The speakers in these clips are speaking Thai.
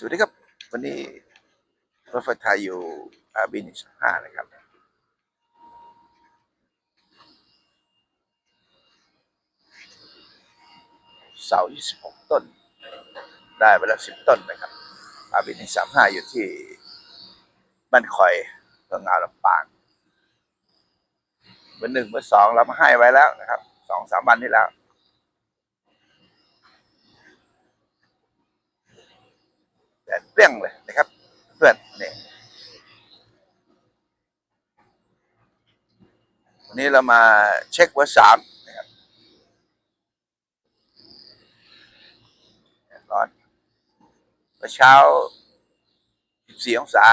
สวัสดีครับ วันนี้รถไฟไทยอยู่อาบินิสห้านะครับ เสา26ต้น ได้ไปแล้ว10ต้นนะครับ อาบิน35อยู่ที่บ้านคอยเมืองงาลำปางเบอร์หนึ่งเบอร์สองเรามาให้ไว้แล้วนะครับสองสามวันที่แล้ว แดดเปรี้ยงเลยนะครับ เพื่อนนี่วันนี้เรามาเช็คเบอร์สามนะครับร้อนเมื่อเช้า 14 องศา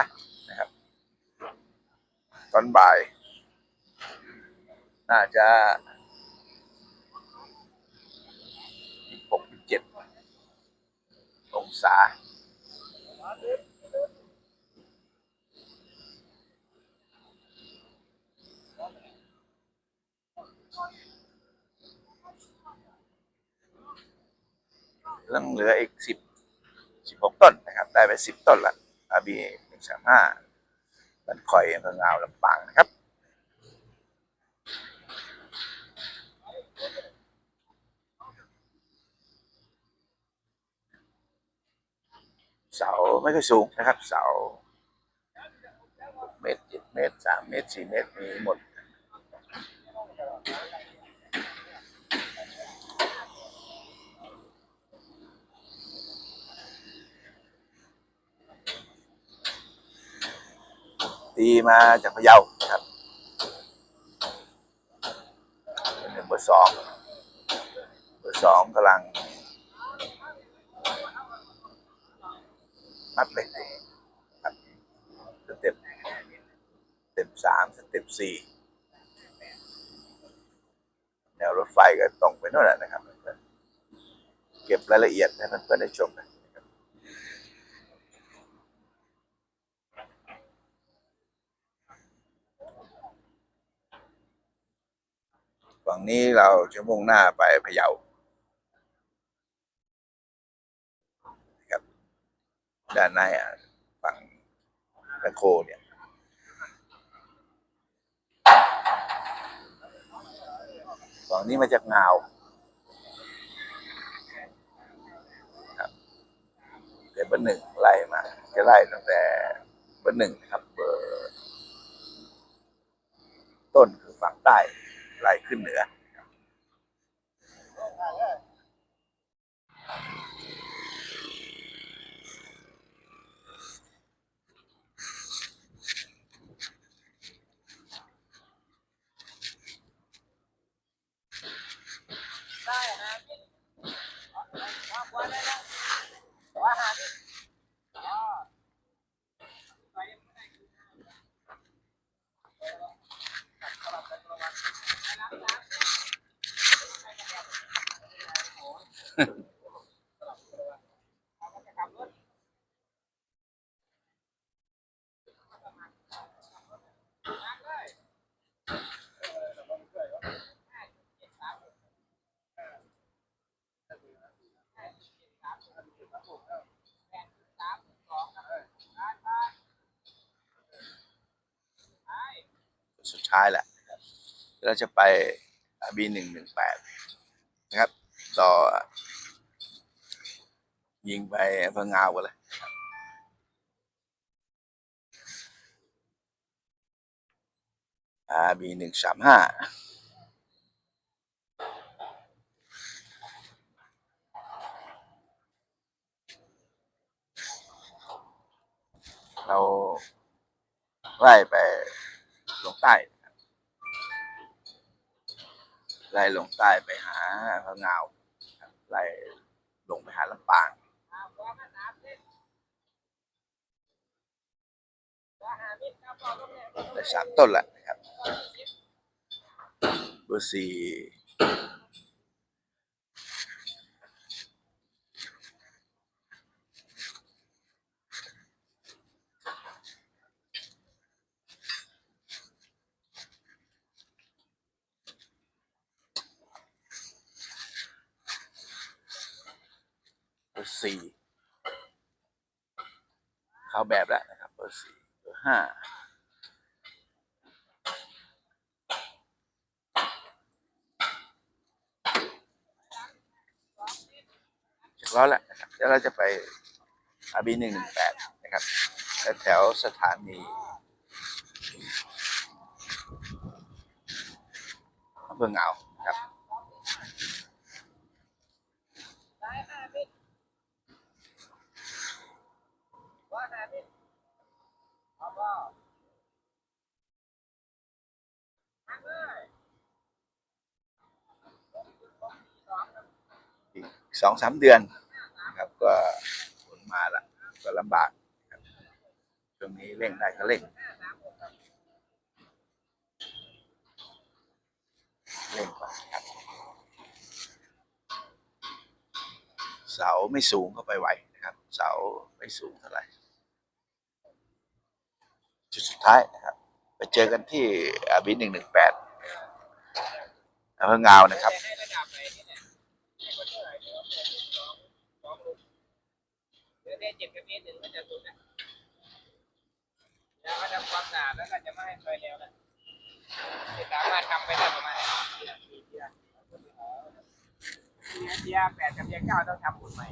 นะครับ ตอนบ่าย น่าจะ26 27องศา ยังเหลืออีกสิบสิบหกต้นนะครับ ได้ไปสิบต้นละอาบีหนึ่งสามห้าบันคอยเภองาวลำปางนะครับเสาไม่ค่อยสูงนะครับ เสาหกเมตรเจ็ดเมตรสามเมตรสี่เมตรมีหมด ตีมาจากพะเยานะครับเป็นเบอร์สองเบอร์สองกำลังนัดเลยครับสเต็ปสเต็ปสามสเต็ปสี่แนวรถไฟก็ตรงไปโน่นแหละนะครับ เก็บรายละเอียดให้เพื่อนๆได้ชมกันนะครับ ฝั่งนี้เราจะมุ่งหน้าไปพะเยาครับ ด้านในอะฝั่งแมคโคเนี่ยฝั่งนี้มาจากงาวครับเดี๋ยวเบอร์หนึ่งไล่มา จะไล่ตั้งแต่เบอร์หนึ่งครับเบอร์ต้นคือฝั่งใต้ ไล่ขึ้นเหนือ สุด ท้ายแหละเราจะไปบีหนึ่งหนึ่งแปดนะครับ ต่อ ยิงไปอำเงาวกันเลยอาบีหนึ่งสามห้าเราไล่ไปลงใต้ ไล่ลงใต้ไปหาพะเงาครับไล่ลงไปหาลำปางได้สามต้นแหละนะครับ เบอร์สี่ สี่เข้าแบบแล้วนะครับ เบอร์สี่เบอร์ห้าเรียบร้อยแล้วนะครับเดี๋ยวเราจะไปอาบีหนึ่งหนึ่งแปดนะครับแถวสถานีอำเภอเหงาครับ อีก สองสามเดือนนะครับ ก็ฝนมาละก็ลำบากนะครับช่วงนี้เร่งได้ก็เร่งเร่งไปครับ เสาไม่สูงก็ไปไหวนะครับ เสาไม่สูงเท่าไหร่จุดสุดท้ายนะครับ ไปเจอกันที่อาบีหนึ่งหนึ่งแปดอำเภอเงานะครับ เดี๋ยวได้เจ็ดกับเมตรหนึ่งก็จะสุดนะแล้วก็ทำความหนาแล้วก็จะไม่ให้ไฟแล้วนะจะสามารถทำไปได้ประมาณเดือนเดือนเดือแปดกับเบียเก้าต้องทำหมดใหม่